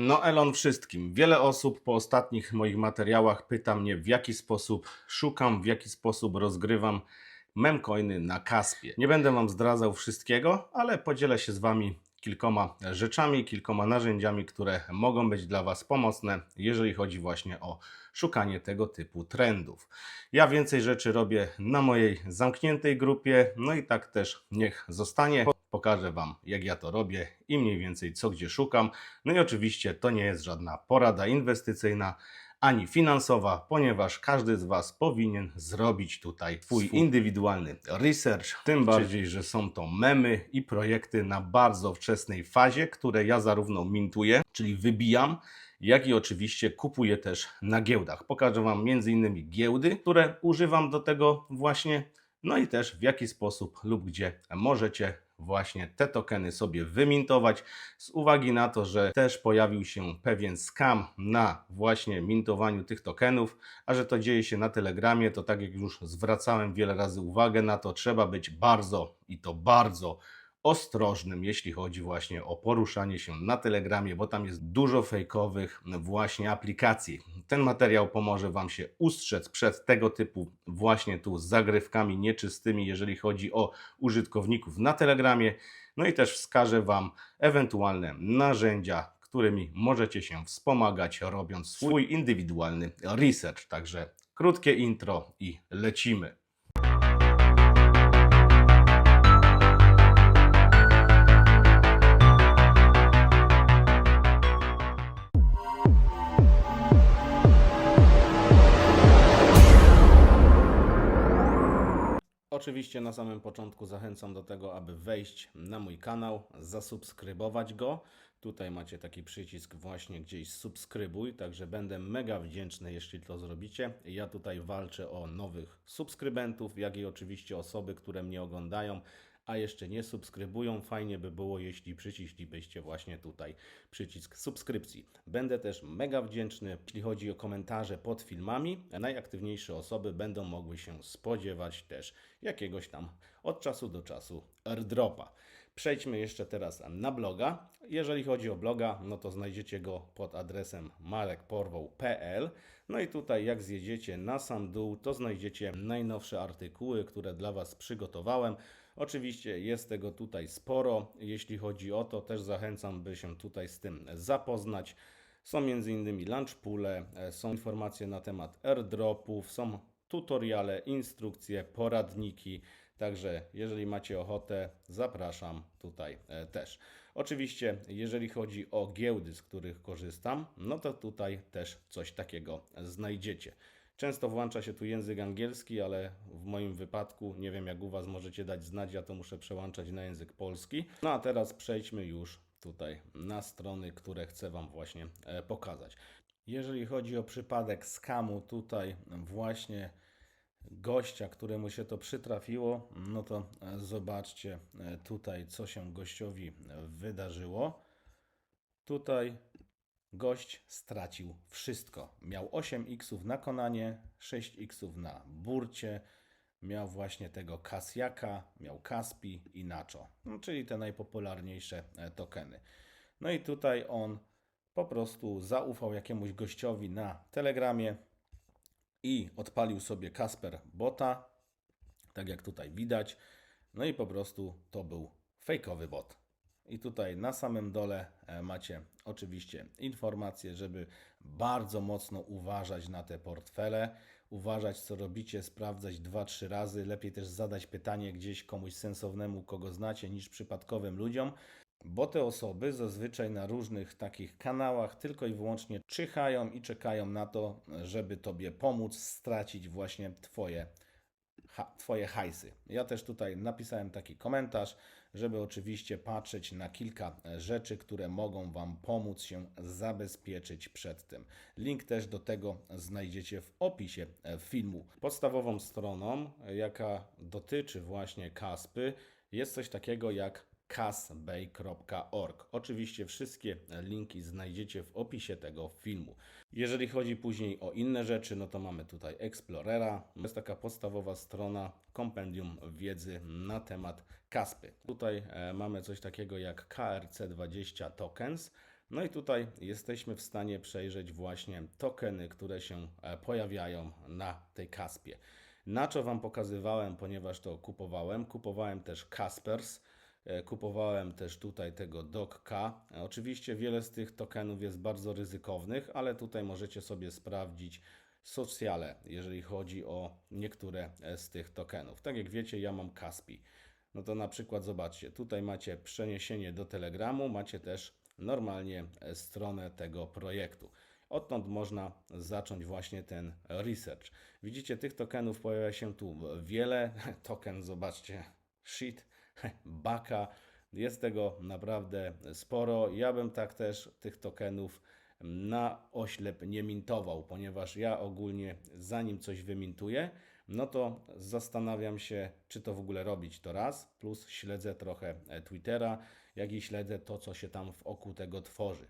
No Elon wszystkim. Wiele osób po ostatnich moich materiałach pyta mnie w jaki sposób szukam, w jaki sposób rozgrywam memcoiny na Kaspie. Nie będę Wam zdradzał wszystkiego, ale podzielę się z Wami kilkoma rzeczami, kilkoma narzędziami, które mogą być dla Was pomocne, jeżeli chodzi właśnie o szukanie tego typu trendów. Ja więcej rzeczy robię na mojej zamkniętej grupie, no i tak też niech zostanie. Pokażę Wam, jak ja to robię i mniej więcej co gdzie szukam. No i oczywiście to nie jest żadna porada inwestycyjna ani finansowa, ponieważ każdy z Was powinien zrobić tutaj swój indywidualny research. Tym bardziej, że są to memy i projekty na bardzo wczesnej fazie, które ja zarówno mintuję, czyli wybijam, jak i oczywiście kupuję też na giełdach. Pokażę Wam m.in. giełdy, które używam do tego właśnie, no i też w jaki sposób lub gdzie możecie właśnie te tokeny sobie wymintować z uwagi na to, że też pojawił się pewien scam na właśnie mintowaniu tych tokenów, a że to dzieje się na Telegramie, to tak jak już zwracałem wiele razy uwagę na to, trzeba być bardzo i to bardzo ostrożnym, jeśli chodzi właśnie o poruszanie się na Telegramie, bo tam jest dużo fejkowych właśnie aplikacji. Ten materiał pomoże Wam się ustrzec przed tego typu właśnie tu zagrywkami nieczystymi, jeżeli chodzi o użytkowników na Telegramie. No i też wskażę Wam ewentualne narzędzia, którymi możecie się wspomagać, robiąc swój indywidualny research. Także krótkie intro i lecimy. Oczywiście na samym początku zachęcam do tego, aby wejść na mój kanał, zasubskrybować go. Tutaj macie taki przycisk właśnie gdzieś subskrybuj, także będę mega wdzięczny, jeśli to zrobicie. Ja tutaj walczę o nowych subskrybentów, jak i oczywiście osoby, które mnie oglądają, a jeszcze nie subskrybują. Fajnie by było, jeśli przyciślibyście właśnie tutaj przycisk subskrypcji. Będę też mega wdzięczny, jeśli chodzi o komentarze pod filmami. Najaktywniejsze osoby będą mogły się spodziewać też jakiegoś tam od czasu do czasu airdropa. Przejdźmy jeszcze teraz na bloga. Jeżeli chodzi o bloga, no to znajdziecie go pod adresem marekporwoł.pl. No i tutaj jak zjedziecie na sam dół, to znajdziecie najnowsze artykuły, które dla Was przygotowałem. Oczywiście jest tego tutaj sporo. Jeśli chodzi o to, też zachęcam, by się tutaj z tym zapoznać. Są m.in. launchpoole, e, są informacje na temat airdropów, są tutoriale, instrukcje, poradniki. Także jeżeli macie ochotę, zapraszam tutaj e, też. Oczywiście, jeżeli chodzi o giełdy, z których korzystam, no to tutaj też coś takiego znajdziecie. Często włącza się tu język angielski, ale w moim wypadku, nie wiem jak u Was możecie dać znać, ja to muszę przełączać na język polski. No a teraz przejdźmy już tutaj na strony, które chcę Wam właśnie e, pokazać. Jeżeli chodzi o przypadek skamu, tutaj właśnie gościa, któremu się to przytrafiło, no to e, zobaczcie e, tutaj, co się gościowi wydarzyło. Tutaj gość stracił wszystko. Miał 8 xów na Konanie, 6 xów na Burcie, miał właśnie tego Kasjaka, miał Kaspi i Nacho, no, czyli te najpopularniejsze e, tokeny. No i tutaj on po prostu zaufał jakiemuś gościowi na Telegramie i odpalił sobie Kasper bota, tak jak tutaj widać. No i po prostu to był fejkowy bot. I tutaj na samym dole e, macie oczywiście informacje, żeby bardzo mocno uważać na te portfele, uważać co robicie, sprawdzać dwa, trzy razy. Lepiej też zadać pytanie gdzieś komuś sensownemu, kogo znacie, niż przypadkowym ludziom, bo te osoby zazwyczaj na różnych takich kanałach tylko i wyłącznie czyhają i czekają na to, żeby Tobie pomóc stracić właśnie Twoje, twoje hajsy. Ja też tutaj napisałem taki komentarz, żeby oczywiście patrzeć na kilka e, rzeczy, które mogą Wam pomóc się zabezpieczyć przed tym. Link też do tego znajdziecie w opisie e, filmu. Podstawową stroną, e, jaka dotyczy właśnie Kaspy, jest coś takiego jak casbay.org. Oczywiście wszystkie linki znajdziecie w opisie tego filmu. Jeżeli chodzi później o inne rzeczy, no to mamy tutaj Explorera. To jest taka podstawowa strona kompendium wiedzy na temat Kaspy. Tutaj e, mamy coś takiego jak KRC20 tokens. No i tutaj jesteśmy w stanie przejrzeć właśnie tokeny, które się e, pojawiają na tej Kaspie. Na co Wam pokazywałem, ponieważ to kupowałem. Kupowałem też Kaspers, e, kupowałem też tutaj tego DocK. E, Oczywiście wiele z tych tokenów jest bardzo ryzykownych, ale tutaj możecie sobie sprawdzić socjale, jeżeli chodzi o niektóre e, z tych tokenów. Tak jak wiecie, ja mam Kaspi. No to na przykład zobaczcie, tutaj macie przeniesienie do Telegramu, macie też normalnie e, stronę tego projektu. Odtąd można zacząć właśnie ten research. Widzicie, tych tokenów pojawia się tu wiele. Token, zobaczcie, shit, baka. Jest tego naprawdę sporo. Ja bym tak też tych tokenów na oślep nie mintował, ponieważ ja ogólnie zanim coś wymintuję, no to zastanawiam się, czy to w ogóle robić to raz, plus śledzę trochę e, Twittera, jak i śledzę to, co się tam w oku tego tworzy.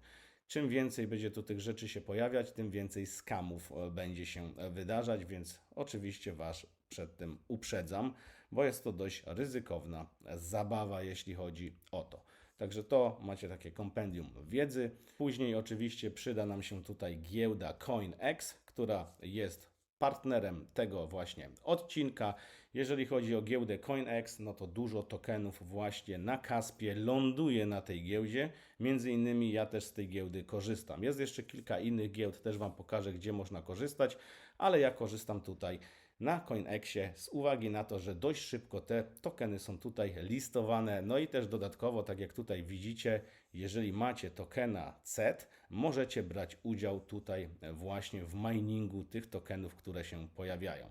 Czym więcej będzie tu tych rzeczy się pojawiać, tym więcej skamów e, będzie się e, wydarzać, więc oczywiście Was przed tym uprzedzam, bo jest to dość ryzykowna zabawa, jeśli chodzi o to. Także to macie takie kompendium wiedzy. Później oczywiście przyda nam się tutaj giełda CoinX, która jest partnerem tego właśnie odcinka. Jeżeli chodzi o giełdę CoinX, no to dużo tokenów właśnie na Kaspie ląduje na tej giełdzie. Między innymi ja też z tej giełdy korzystam. Jest jeszcze kilka innych giełd, też Wam pokażę, gdzie można korzystać, ale ja korzystam tutaj na CoinExie z uwagi na to, że dość szybko te tokeny są tutaj listowane. No i też dodatkowo, tak jak tutaj widzicie, jeżeli macie tokena CET, możecie brać udział tutaj właśnie w miningu tych tokenów, które się pojawiają.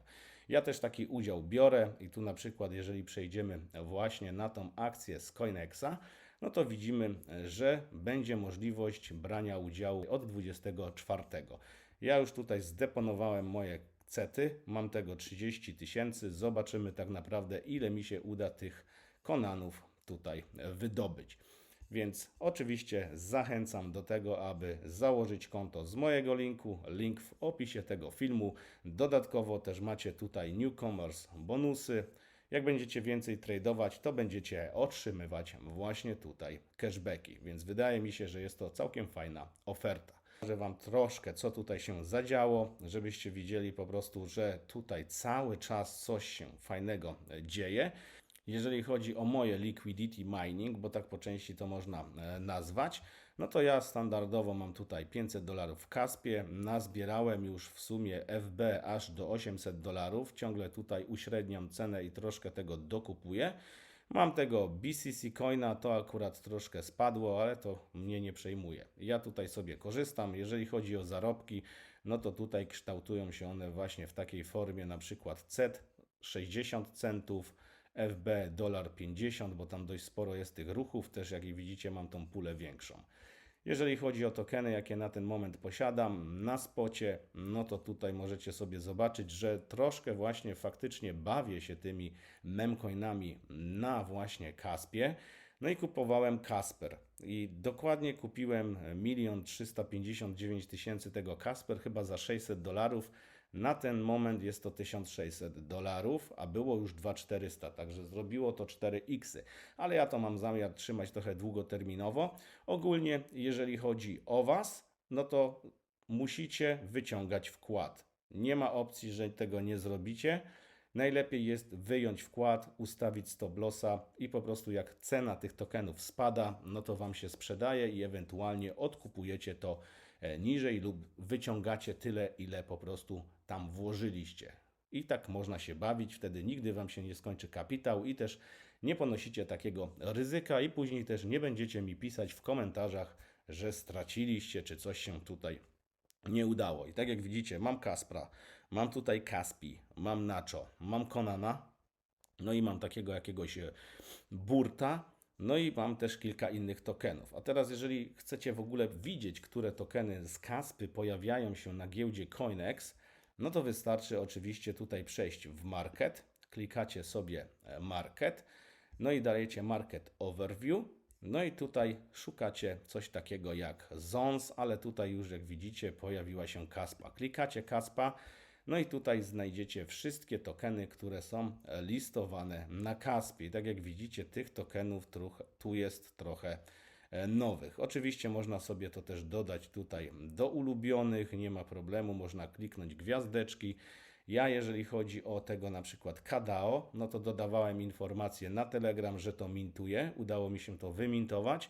Ja też taki udział biorę i tu na przykład, jeżeli przejdziemy właśnie na tą akcję z CoinExa, no to widzimy, że będzie możliwość brania udziału od 24. Ja już tutaj zdeponowałem moje cety, mam tego 30 tysięcy, zobaczymy tak naprawdę ile mi się uda tych konanów tutaj wydobyć. Więc oczywiście zachęcam do tego, aby założyć konto z mojego linku. Link w opisie tego filmu. Dodatkowo też macie tutaj newcomers bonusy. Jak będziecie więcej tradować, to będziecie otrzymywać właśnie tutaj cashbacki. Więc wydaje mi się, że jest to całkiem fajna oferta. Że Wam troszkę, co tutaj się zadziało, żebyście widzieli po prostu, że tutaj cały czas coś się fajnego dzieje. Jeżeli chodzi o moje liquidity mining, bo tak po części to można e, nazwać, no to ja standardowo mam tutaj 500 dolarów w Kaspie, nazbierałem już w sumie FB aż do 800 dolarów, ciągle tutaj uśredniam cenę i troszkę tego dokupuję. Mam tego BCC Coina, to akurat troszkę spadło, ale to mnie nie przejmuje. Ja tutaj sobie korzystam. Jeżeli chodzi o zarobki, no to tutaj kształtują się one właśnie w takiej formie, na przykład CET 60 centów, FB dolar 50, bo tam dość sporo jest tych ruchów, też jak widzicie mam tą pulę większą. Jeżeli chodzi o tokeny, jakie na ten moment posiadam na spocie, no to tutaj możecie sobie zobaczyć, że troszkę właśnie faktycznie bawię się tymi memcoinami na właśnie Kaspie. No i kupowałem Kasper i dokładnie kupiłem 1 359 tysięcy tego Kasper chyba za 600 dolarów. Na ten moment jest to 1600 dolarów, a było już 2400, także zrobiło to 4x. Ale ja to mam zamiar trzymać trochę długoterminowo. Ogólnie, jeżeli chodzi o Was, no to musicie wyciągać wkład. Nie ma opcji, że tego nie zrobicie. Najlepiej jest wyjąć wkład, ustawić stop lossa i po prostu jak cena tych tokenów spada, no to Wam się sprzedaje i ewentualnie odkupujecie to niżej lub wyciągacie tyle, ile po prostu tam włożyliście. I tak można się bawić, wtedy nigdy Wam się nie skończy kapitał i też nie ponosicie takiego ryzyka i później też nie będziecie mi pisać w komentarzach, że straciliście czy coś się tutaj nie udało. I tak jak widzicie, mam Kaspra, mam tutaj Kaspi, mam Nacho, mam Konana, no i mam takiego jakiegoś e, Burta, no i mam też kilka innych tokenów. A teraz, jeżeli chcecie w ogóle widzieć, które tokeny z Kaspy pojawiają się na giełdzie CoinEx, no to wystarczy oczywiście tutaj przejść w Market, klikacie sobie e, Market, no i dajecie Market Overview, no i tutaj szukacie coś takiego jak ZONS, ale tutaj już jak widzicie pojawiła się Kaspa. Klikacie Kaspa, no i tutaj znajdziecie wszystkie tokeny, które są listowane na Kaspie. I tak jak widzicie tych tokenów tu jest trochę e, nowych. Oczywiście można sobie to też dodać tutaj do ulubionych, nie ma problemu, można kliknąć gwiazdeczki. Ja, jeżeli chodzi o tego na przykład KDAO, no to dodawałem informację na Telegram, że to mintuje. Udało mi się to wymintować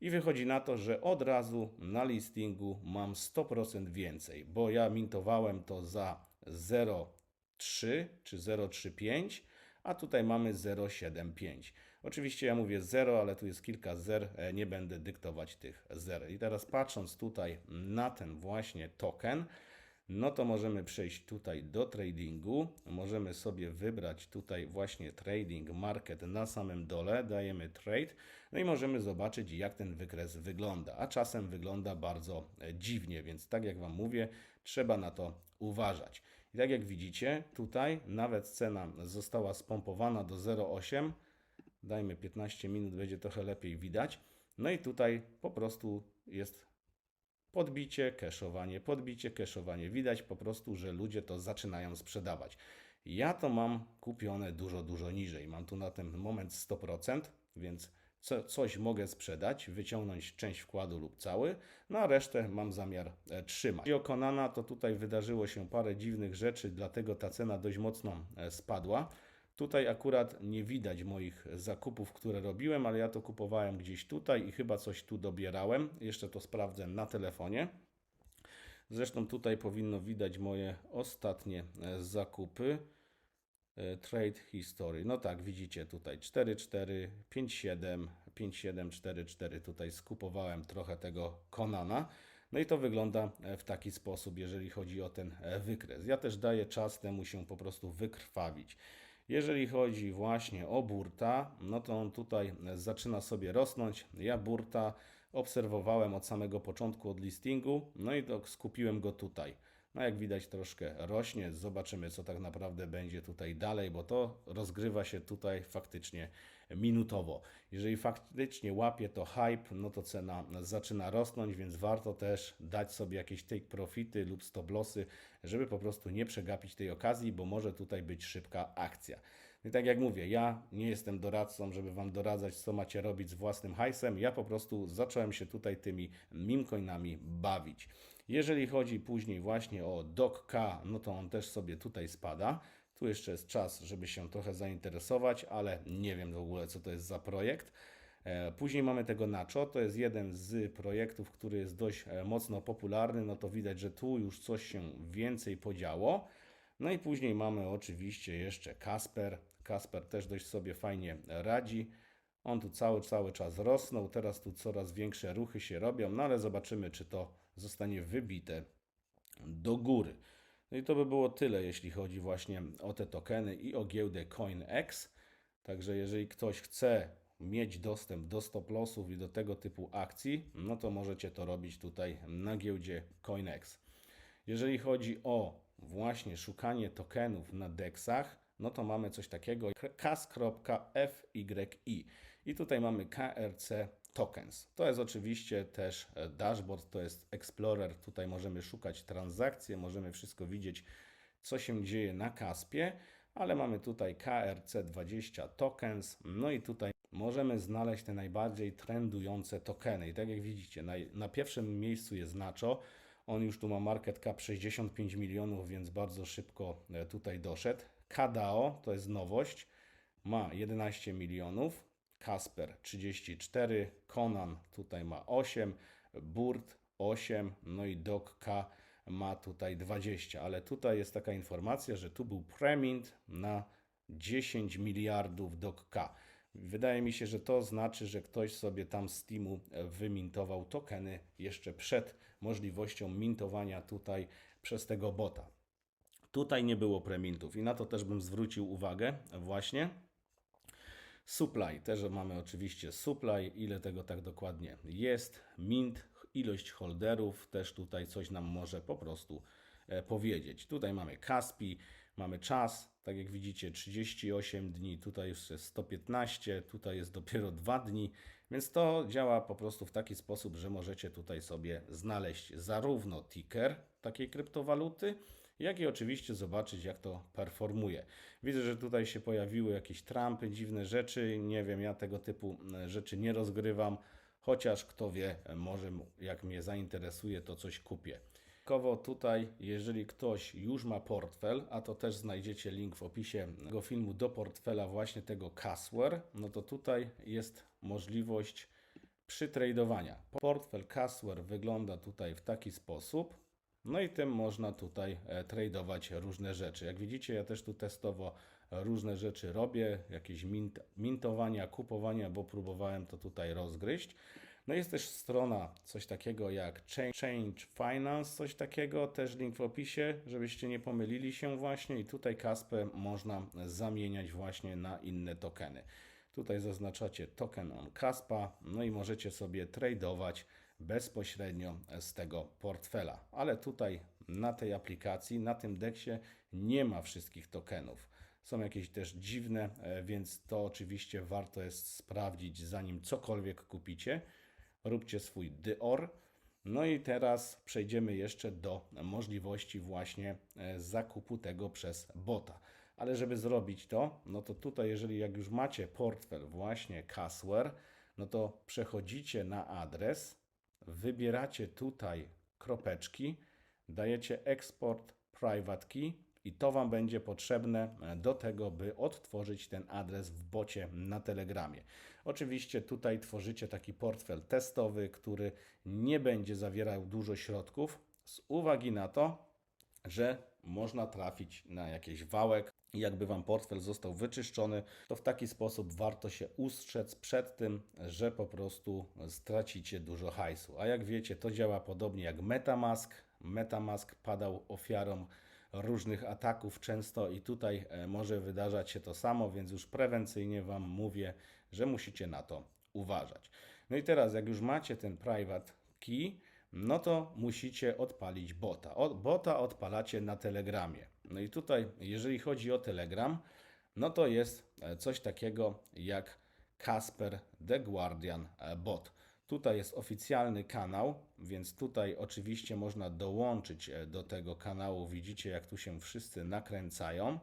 i wychodzi na to, że od razu na listingu mam 100% więcej, bo ja mintowałem to za 0,3 czy 0,35, a tutaj mamy 0,75. Oczywiście ja mówię 0, ale tu jest kilka zer, e, nie będę dyktować tych zer. I teraz patrząc tutaj na ten właśnie token, no to możemy przejść tutaj do tradingu. Możemy sobie wybrać tutaj właśnie trading market na samym dole, dajemy trade, no i możemy zobaczyć jak ten wykres wygląda. A czasem wygląda bardzo e, dziwnie, więc tak jak Wam mówię, trzeba na to uważać. I tak jak widzicie, tutaj nawet cena została spompowana do 0,8. Dajmy 15 minut, będzie trochę lepiej widać. No i tutaj po prostu jest podbicie, keszowanie, podbicie, keszowanie. Widać po prostu, że ludzie to zaczynają sprzedawać. Ja to mam kupione dużo, dużo niżej. Mam tu na ten moment 100%, więc co, coś mogę sprzedać, wyciągnąć część wkładu lub cały, no a resztę mam zamiar e, trzymać. Jeśli o Konana, to tutaj wydarzyło się parę dziwnych rzeczy, dlatego ta cena dość mocno e, spadła. Tutaj akurat nie widać moich zakupów, które robiłem, ale ja to kupowałem gdzieś tutaj i chyba coś tu dobierałem. Jeszcze to sprawdzę na telefonie. Zresztą tutaj powinno widać moje ostatnie e, zakupy. E, Trade History. No tak, widzicie tutaj 4,4, 5,7, 5,7, 4,4. Tutaj skupowałem trochę tego Konana. No i to wygląda e, w taki sposób, jeżeli chodzi o ten wykres. Ja też daję czas temu się po prostu wykrwawić. Jeżeli chodzi właśnie o burta, no to on tutaj zaczyna sobie rosnąć. Ja burta obserwowałem od samego początku, od listingu, no i to skupiłem go tutaj. No jak widać troszkę rośnie, zobaczymy co tak naprawdę będzie tutaj dalej, bo to rozgrywa się tutaj faktycznie minutowo. Jeżeli faktycznie łapie to hype, no to cena zaczyna rosnąć, więc warto też dać sobie jakieś take profity lub stop lossy, żeby po prostu nie przegapić tej okazji, bo może tutaj być szybka akcja. I tak jak mówię, ja nie jestem doradcą, żeby Wam doradzać, co macie robić z własnym hajsem. Ja po prostu zacząłem się tutaj tymi mimcoinami bawić. Jeżeli chodzi później właśnie o DocK, no to on też sobie tutaj spada. Tu jeszcze jest czas, żeby się trochę zainteresować, ale nie wiem w ogóle, co to jest za projekt. E, Później mamy tego Nacho, to jest jeden z projektów, który jest dość e, mocno popularny, no to widać, że tu już coś się więcej podziało. No i później mamy oczywiście jeszcze Kasper. Kasper też dość sobie fajnie radzi. On tu cały, cały czas rosnął, teraz tu coraz większe ruchy się robią, no ale zobaczymy, czy to zostanie wybite do góry. No i to by było tyle, jeśli chodzi właśnie o te tokeny i o giełdę CoinEx. Także jeżeli ktoś chce mieć dostęp do stop lossów i do tego typu akcji, no to możecie to robić tutaj na giełdzie CoinEx. Jeżeli chodzi o właśnie szukanie tokenów na DEXach, no to mamy coś takiego kas.fyi i tutaj mamy KRC tokens. To jest oczywiście też e, dashboard, to jest Explorer. Tutaj możemy szukać transakcje, możemy wszystko widzieć, co się dzieje na Kaspie, ale mamy tutaj KRC20 tokens. No i tutaj możemy znaleźć te najbardziej trendujące tokeny. I tak jak widzicie, na, na pierwszym miejscu jest Nacho. On już tu ma market cap 65 milionów, więc bardzo szybko e, tutaj doszedł. KDAO to jest nowość, ma 11 milionów. Kasper 34, Conan tutaj ma 8, Burt 8, no i Doc K ma tutaj 20, ale tutaj jest taka informacja, że tu był premint na 10 miliardów Doc K. Wydaje mi się, że to znaczy, że ktoś sobie tam z Steamu wymintował tokeny jeszcze przed możliwością mintowania tutaj przez tego bota. Tutaj nie było premintów i na to też bym zwrócił uwagę właśnie. Supply, też mamy oczywiście supply, ile tego tak dokładnie jest, mint, ilość holderów, też tutaj coś nam może po prostu e, powiedzieć. Tutaj mamy Kaspi, mamy czas, tak jak widzicie 38 dni, tutaj już jest 115, tutaj jest dopiero 2 dni, więc to działa po prostu w taki sposób, że możecie tutaj sobie znaleźć zarówno ticker takiej kryptowaluty, jak i oczywiście zobaczyć, jak to performuje. Widzę, że tutaj się pojawiły jakieś trampy, dziwne rzeczy. Nie wiem, ja tego typu rzeczy nie rozgrywam. chociaż kto wie, może jak mnie zainteresuje, to coś kupię. Dodatkowo tutaj, jeżeli ktoś już ma portfel, a to też znajdziecie link w opisie tego filmu do portfela właśnie tego Casware, no to tutaj jest możliwość przytradowania. Portfel Casware wygląda tutaj w taki sposób. No i tym można tutaj e, tradować różne rzeczy. Jak widzicie, ja też tu testowo różne rzeczy robię, jakieś mint, mintowania, kupowania, bo próbowałem to tutaj rozgryźć. No jest też strona, coś takiego jak Change, Finance, coś takiego, też link w opisie, żebyście nie pomylili się właśnie i tutaj Kaspę można zamieniać właśnie na inne tokeny. Tutaj zaznaczacie token on Kaspa, no i możecie sobie tradować bezpośrednio z tego portfela. Ale tutaj na tej aplikacji, na tym deksie nie ma wszystkich tokenów. Są jakieś też dziwne, e, więc to oczywiście warto jest sprawdzić zanim cokolwiek kupicie. Róbcie swój DIOR. No i teraz przejdziemy jeszcze do możliwości właśnie e, zakupu tego przez bota. Ale żeby zrobić to, no to tutaj, jeżeli jak już macie portfel właśnie Casware, no to przechodzicie na adres, wybieracie tutaj kropeczki, dajecie export private key i to Wam będzie potrzebne e, do tego, by odtworzyć ten adres w bocie na Telegramie. Oczywiście tutaj tworzycie taki portfel testowy, który nie będzie zawierał dużo środków z uwagi na to, że można trafić na jakiś wałek. Jakby Wam portfel został wyczyszczony, to w taki sposób warto się ustrzec przed tym, że po prostu stracicie dużo hajsu. A jak wiecie, to działa podobnie jak Metamask. Metamask padał ofiarą różnych ataków często i tutaj e, może wydarzać się to samo, więc już prewencyjnie Wam mówię, że musicie na to uważać. No i teraz, jak już macie ten private key, no to musicie odpalić bota. O, bota odpalacie na Telegramie. No i tutaj, jeżeli chodzi o Telegram, no to jest e, coś takiego jak Casper The Guardian e, Bot. Tutaj jest oficjalny kanał, więc tutaj oczywiście można dołączyć e, do tego kanału. Widzicie, jak tu się wszyscy nakręcają,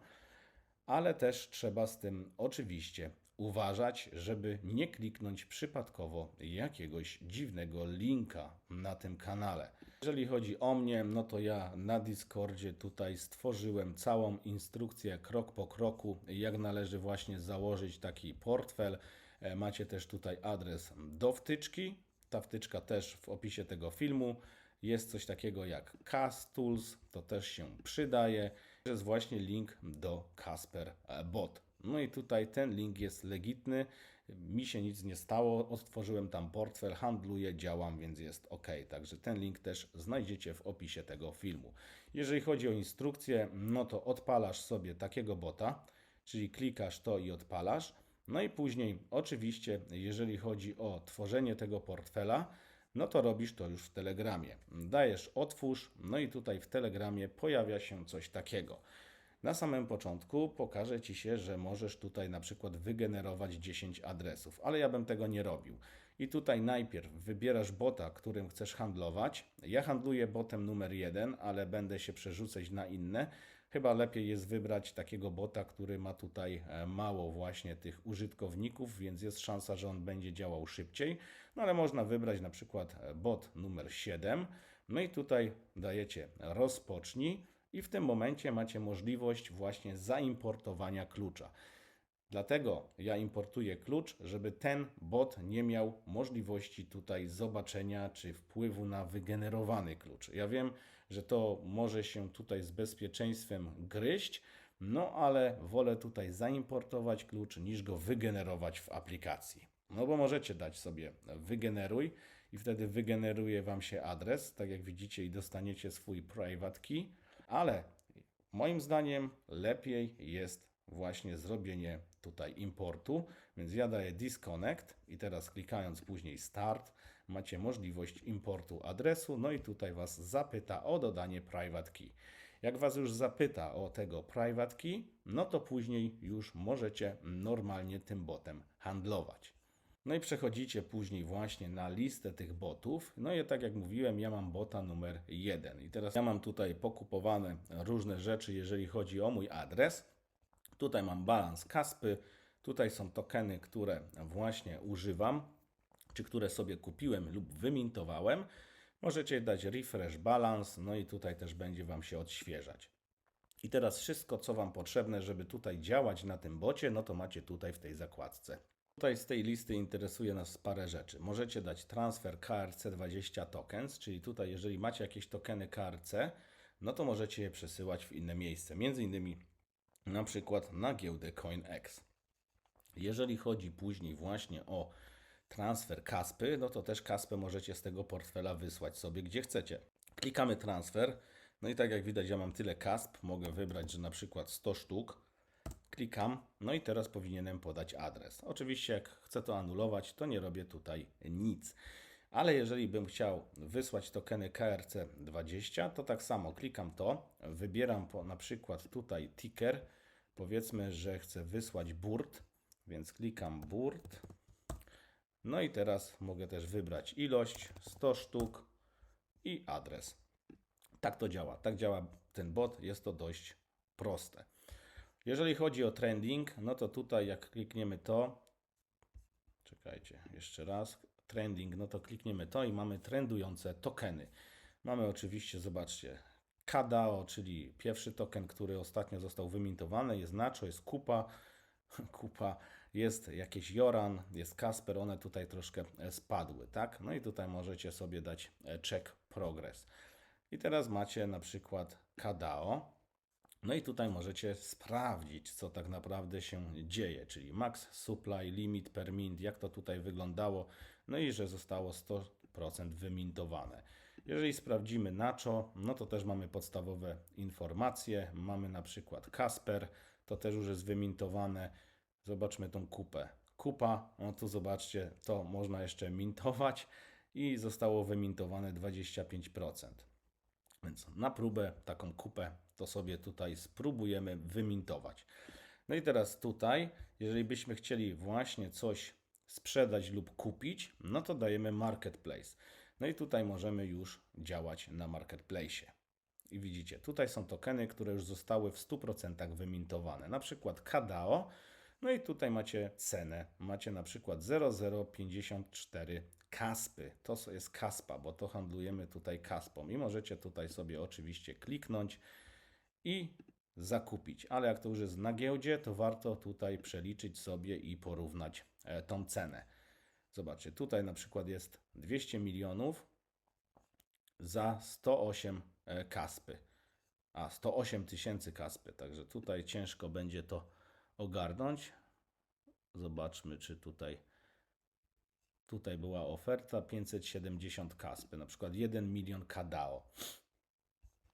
ale też trzeba z tym oczywiście uważać, żeby nie kliknąć przypadkowo jakiegoś dziwnego linka na tym kanale. Jeżeli chodzi o mnie, no to ja na Discordzie tutaj stworzyłem całą instrukcję krok po kroku, jak należy właśnie założyć taki portfel. E, Macie też tutaj adres do wtyczki. Ta wtyczka też w opisie tego filmu. Jest coś takiego jak Cast Tools, to też się przydaje. Jest właśnie link do Casper Bot. No i tutaj ten link jest legitny. Mi się nic nie stało, odtworzyłem tam portfel, handluję, działam, więc jest ok. Także ten link też znajdziecie w opisie tego filmu. Jeżeli chodzi o instrukcję, no to odpalasz sobie takiego bota, czyli klikasz to i odpalasz. No i później, oczywiście, jeżeli chodzi o tworzenie tego portfela, no to robisz to już w Telegramie. Dajesz otwórz, no i tutaj w Telegramie pojawia się coś takiego. Na samym początku pokaże Ci się, że możesz tutaj na przykład wygenerować 10 adresów, ale ja bym tego nie robił. I tutaj najpierw wybierasz bota, którym chcesz handlować. Ja handluję botem numer jeden, ale będę się przerzucać na inne. Chyba lepiej jest wybrać takiego bota, który ma tutaj e, mało właśnie tych użytkowników, więc jest szansa, że on będzie działał szybciej. No ale można wybrać na przykład e, bot numer 7. No i tutaj dajecie rozpocznij i w tym momencie macie możliwość właśnie zaimportowania klucza. Dlatego ja importuję klucz, żeby ten bot nie miał możliwości tutaj zobaczenia czy wpływu na wygenerowany klucz. Ja wiem, że to może się tutaj z bezpieczeństwem gryźć, no ale wolę tutaj zaimportować klucz niż go wygenerować w aplikacji. No bo możecie dać sobie wygeneruj i wtedy wygeneruje Wam się adres, tak jak widzicie i dostaniecie swój private key, ale moim zdaniem lepiej jest właśnie zrobienie tutaj importu, więc ja daję disconnect i teraz klikając później start macie możliwość importu adresu, no i tutaj Was zapyta o dodanie private key. Jak Was już zapyta o tego private key, no to później już możecie normalnie tym botem handlować. No i przechodzicie później właśnie na listę tych botów. No i tak jak mówiłem, ja mam bota numer 1. I teraz ja mam tutaj pokupowane różne rzeczy, jeżeli chodzi o mój adres. Tutaj mam balans Kaspy, tutaj są tokeny, które właśnie używam. czy które sobie kupiłem lub wymintowałem, możecie dać refresh balance, no i tutaj też będzie Wam się odświeżać. I teraz wszystko, co Wam potrzebne, żeby tutaj działać na tym bocie, no to macie tutaj w tej zakładce. Tutaj z tej listy interesuje nas parę rzeczy. Możecie dać transfer KRC20 tokens, czyli tutaj jeżeli macie jakieś tokeny KRC, no to możecie je przesyłać w inne miejsce, między innymi na przykład na giełdę CoinEx. Jeżeli chodzi później właśnie o transfer Kaspy, no to też Kaspę możecie z tego portfela wysłać sobie gdzie chcecie. Klikamy transfer, no i tak jak widać ja mam tyle Kasp, mogę wybrać, że na przykład 100 sztuk, klikam, no i teraz powinienem podać adres. Oczywiście jak chcę to anulować, to nie robię tutaj nic. Ale jeżeli bym chciał wysłać tokeny KRC20, to tak samo klikam to, wybieram po, na przykład tutaj ticker, powiedzmy, że chcę wysłać BURT, więc klikam BURT. No i teraz mogę też wybrać ilość 100 sztuk i adres. Tak to działa. Tak działa ten bot. Jest to dość proste. Jeżeli chodzi o trending, no to tutaj jak klikniemy to, czekajcie, jeszcze raz, trending, no to klikniemy to i mamy trendujące tokeny. Mamy oczywiście, zobaczcie, KDAO, czyli pierwszy token, który ostatnio został wymintowany, jest Nacho, jest Kupa, Kupa, jest jakieś Joran, jest Kasper, one tutaj troszkę e, spadły, tak? No i tutaj możecie sobie dać e, check progress. I teraz macie na przykład KDAO, no i tutaj możecie sprawdzić, co tak naprawdę się dzieje, czyli max supply, limit per mint, jak to tutaj wyglądało, no i że zostało 100% wymintowane. Jeżeli sprawdzimy Nacho, no to też mamy podstawowe informacje. Mamy na przykład Kasper, to też już jest wymintowane. Zobaczmy tą kupę. Kupa, no tu zobaczcie, to można jeszcze mintować i zostało wymintowane 25%. Więc na próbę taką kupę to sobie tutaj spróbujemy wymintować. No i teraz tutaj, jeżeli byśmy chcieli właśnie coś sprzedać lub kupić, no to dajemy marketplace. No i tutaj możemy już działać na marketplace. I widzicie, tutaj są tokeny, które już zostały w 100% wymintowane. Na przykład KDAO. No i tutaj macie cenę. Macie na przykład 0054 kaspy. To jest kaspa, bo to handlujemy tutaj kaspą. I możecie tutaj sobie oczywiście kliknąć i zakupić. Ale jak to już jest na giełdzie, to warto tutaj przeliczyć sobie i porównać e, tą cenę. Zobaczcie, tutaj na przykład jest 200 milionów za 108 e, kaspy. A, 108 tysięcy kaspy, także tutaj ciężko będzie to ogarnąć. Zobaczmy, czy tutaj tutaj była oferta 570 kaspy, na przykład 1 milion KDAO.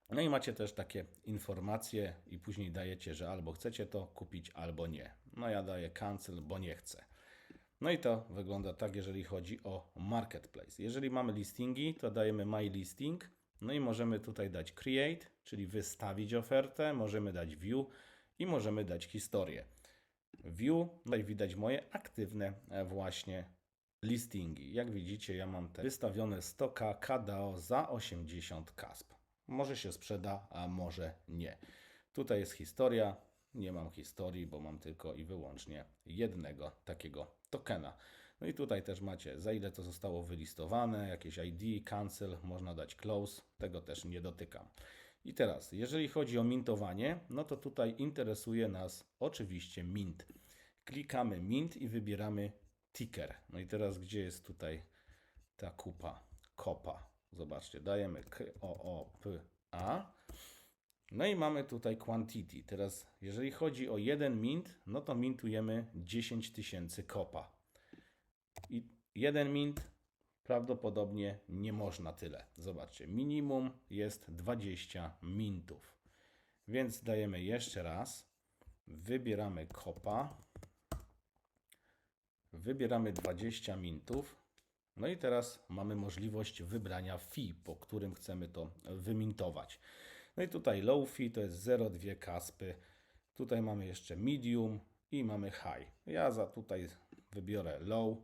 No i macie też takie informacje i później dajecie, że albo chcecie to kupić, albo nie. No ja daję cancel, bo nie chcę. No i to wygląda tak, jeżeli chodzi o marketplace. Jeżeli mamy listingi, to dajemy my listing. No i możemy tutaj dać create, czyli wystawić ofertę, możemy dać view i możemy dać historię. View, tutaj widać moje aktywne e, właśnie listingi. Jak widzicie, ja mam te wystawione 100k KDO za 80 kasp. Może się sprzeda, a może nie. Tutaj jest historia. Nie mam historii, bo mam tylko i wyłącznie jednego takiego tokena. No i tutaj też macie, za ile to zostało wylistowane, jakieś ID, cancel, można dać close, tego też nie dotykam. I teraz, jeżeli chodzi o mintowanie, no to tutaj interesuje nas oczywiście mint. Klikamy mint i wybieramy ticker. No i teraz, gdzie jest tutaj ta kupa, kopa? Zobaczcie, dajemy K, O, O, P, A. No i mamy tutaj quantity. Teraz, jeżeli chodzi o jeden mint, no to mintujemy 10 tysięcy kopa. I jeden mint prawdopodobnie nie można tyle. Zobaczcie, minimum jest 20 mintów. Więc dajemy jeszcze raz. Wybieramy kopa. Wybieramy 20 mintów. No i teraz mamy możliwość wybrania fee, po którym chcemy to wymintować. No i tutaj low fee to jest 0,2 kaspy. Tutaj mamy jeszcze medium i mamy high. Ja za tutaj wybiorę low.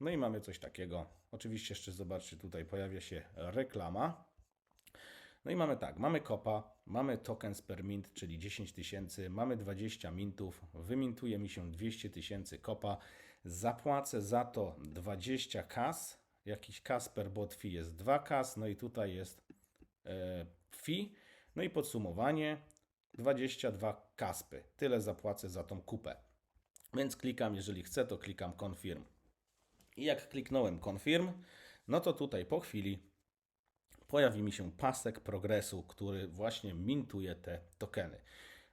No i mamy coś takiego. Oczywiście jeszcze zobaczcie, tutaj pojawia się reklama. No i mamy tak, mamy kopa, mamy tokens per mint, czyli 10 tysięcy, mamy 20 mintów, wymintuje mi się 200 tysięcy kopa. Zapłacę za to 20 kas. Jakiś kas per bot fee jest 2 kas, no i tutaj jest e, fee. No i podsumowanie 22 kaspy. Tyle zapłacę za tą kupę. Więc klikam, jeżeli chcę, to klikam confirm. I jak kliknąłem confirm, no to tutaj po chwili pojawi mi się pasek progresu, który właśnie mintuje te tokeny.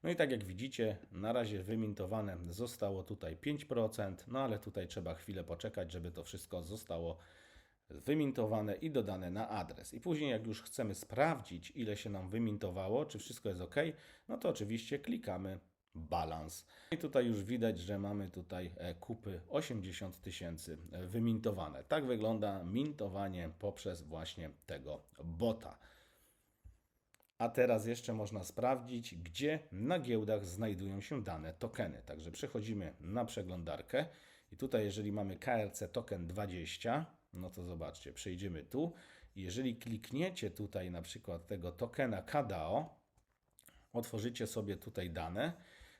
No i tak jak widzicie, na razie wymintowane zostało tutaj 5%, no ale tutaj trzeba chwilę poczekać, żeby to wszystko zostało wymintowane i dodane na adres. I później jak już chcemy sprawdzić, ile się nam wymintowało, czy wszystko jest ok, no to oczywiście klikamy balans. I tutaj już widać, że mamy tutaj e, kupy 80 tysięcy e, wymintowane. Tak wygląda mintowanie poprzez właśnie tego bota. A teraz jeszcze można sprawdzić, gdzie na giełdach znajdują się dane tokeny. Także przechodzimy na przeglądarkę i tutaj jeżeli mamy KRC token 20, no to zobaczcie, przejdziemy tu. Jeżeli klikniecie tutaj na przykład tego tokena KDAO, otworzycie sobie tutaj dane,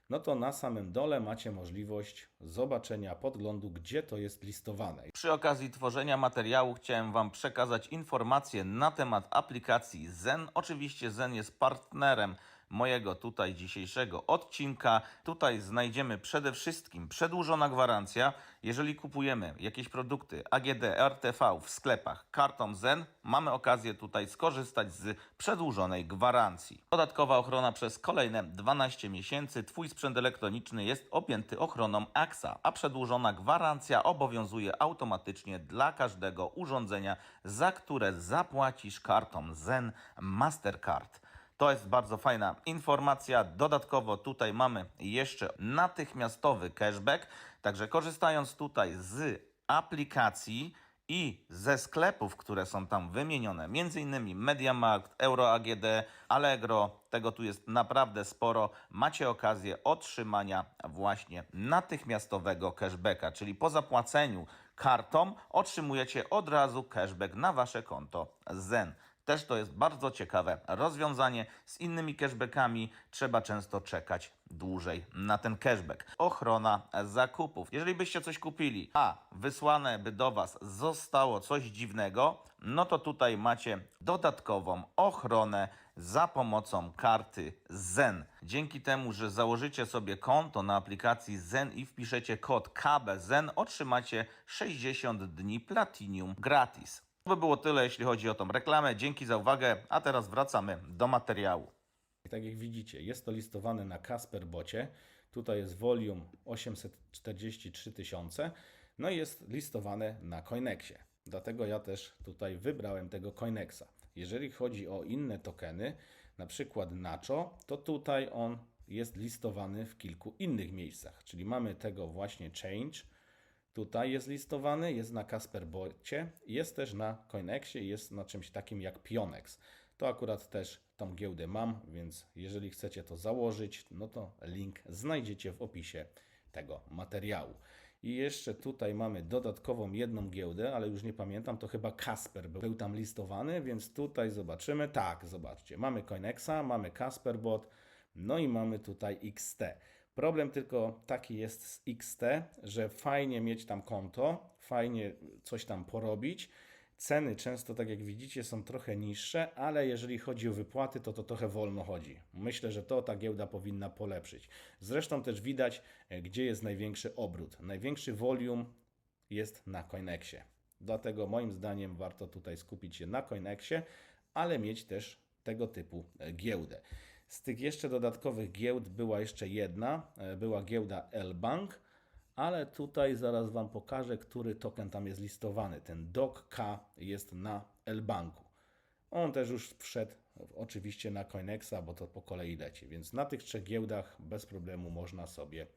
no to na samym dole macie możliwość zobaczenia podglądu, gdzie to jest listowane. Przy okazji tworzenia materiału chciałem Wam przekazać informacje na temat aplikacji Zen. Oczywiście Zen jest partnerem mojego tutaj dzisiejszego odcinka. Tutaj znajdziemy przede wszystkim przedłużona gwarancja. Jeżeli kupujemy jakieś produkty AGD, RTV w sklepach kartą Zen, mamy okazję tutaj skorzystać z przedłużonej gwarancji. Dodatkowa ochrona przez kolejne 12 miesięcy. Twój sprzęt elektroniczny jest objęty ochroną AXA, a przedłużona gwarancja obowiązuje automatycznie dla każdego urządzenia, za które zapłacisz kartą Zen Mastercard. To jest bardzo fajna informacja. Dodatkowo tutaj mamy jeszcze natychmiastowy cashback. Także korzystając tutaj z aplikacji i ze sklepów, które są tam wymienione, m.in. MediaMarkt, EuroAGD, Allegro, tego tu jest naprawdę sporo, macie okazję otrzymania właśnie natychmiastowego cashbacka, czyli po zapłaceniu kartą otrzymujecie od razu cashback na wasze konto Zen. Też to jest bardzo ciekawe rozwiązanie. Z innymi cashbackami trzeba często czekać dłużej na ten cashback. Ochrona zakupów. Jeżeli byście coś kupili, a wysłane by do Was zostało coś dziwnego, no to tutaj macie dodatkową ochronę za pomocą karty Zen. Dzięki temu, że założycie sobie konto na aplikacji Zen i wpiszecie kod KBZEN, otrzymacie 60 dni Platinum gratis. To by było tyle, jeśli chodzi o tą reklamę. Dzięki za uwagę, a teraz wracamy do materiału. Tak jak widzicie, jest to listowane na Kasper Bocie. Tutaj jest volume 843 tysiące. No i jest listowane na Coinexie. Dlatego ja też tutaj wybrałem tego Coinexa. Jeżeli chodzi o inne tokeny, na przykład Nacho, to tutaj on jest listowany w kilku innych miejscach. Czyli mamy tego właśnie Change, Tutaj jest listowany, jest na Kasperbocie, jest też na Coinexie, jest na czymś takim jak Pionex. To akurat też tą giełdę mam, więc jeżeli chcecie to założyć, no to link znajdziecie w opisie tego materiału. I jeszcze tutaj mamy dodatkową jedną giełdę, ale już nie pamiętam, to chyba Kasper był tam listowany, więc tutaj zobaczymy. Tak, zobaczcie, mamy Coinexa, mamy Kasperbot, no i mamy tutaj XT. Problem tylko taki jest z XT, że fajnie mieć tam konto, fajnie coś tam porobić. Ceny często, tak jak widzicie, są trochę niższe, ale jeżeli chodzi o wypłaty, to to trochę wolno chodzi. Myślę, że to ta giełda powinna polepszyć. Zresztą też widać, e, gdzie jest największy obrót. Największy volume jest na Coinexie. Dlatego moim zdaniem warto tutaj skupić się na Coinexie, ale mieć też tego typu e, giełdę. Z tych jeszcze dodatkowych giełd była jeszcze jedna, e, była giełda L-Bank, ale tutaj zaraz Wam pokażę, który token tam jest listowany. Ten DOC-K jest na L-Banku. On też już wszedł oczywiście na Coinexa, bo to po kolei leci, więc na tych trzech giełdach bez problemu można sobie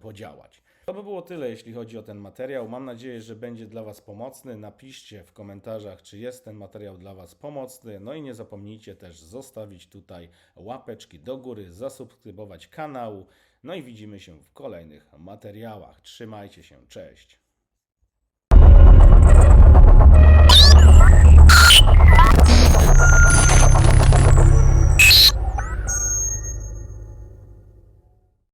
podziałać. To by było tyle, jeśli chodzi o ten materiał. Mam nadzieję, że będzie dla Was pomocny. Napiszcie w komentarzach, czy jest ten materiał dla Was pomocny. No i nie zapomnijcie też zostawić tutaj łapeczki do góry, zasubskrybować kanał. No i widzimy się w kolejnych materiałach. Trzymajcie się, cześć.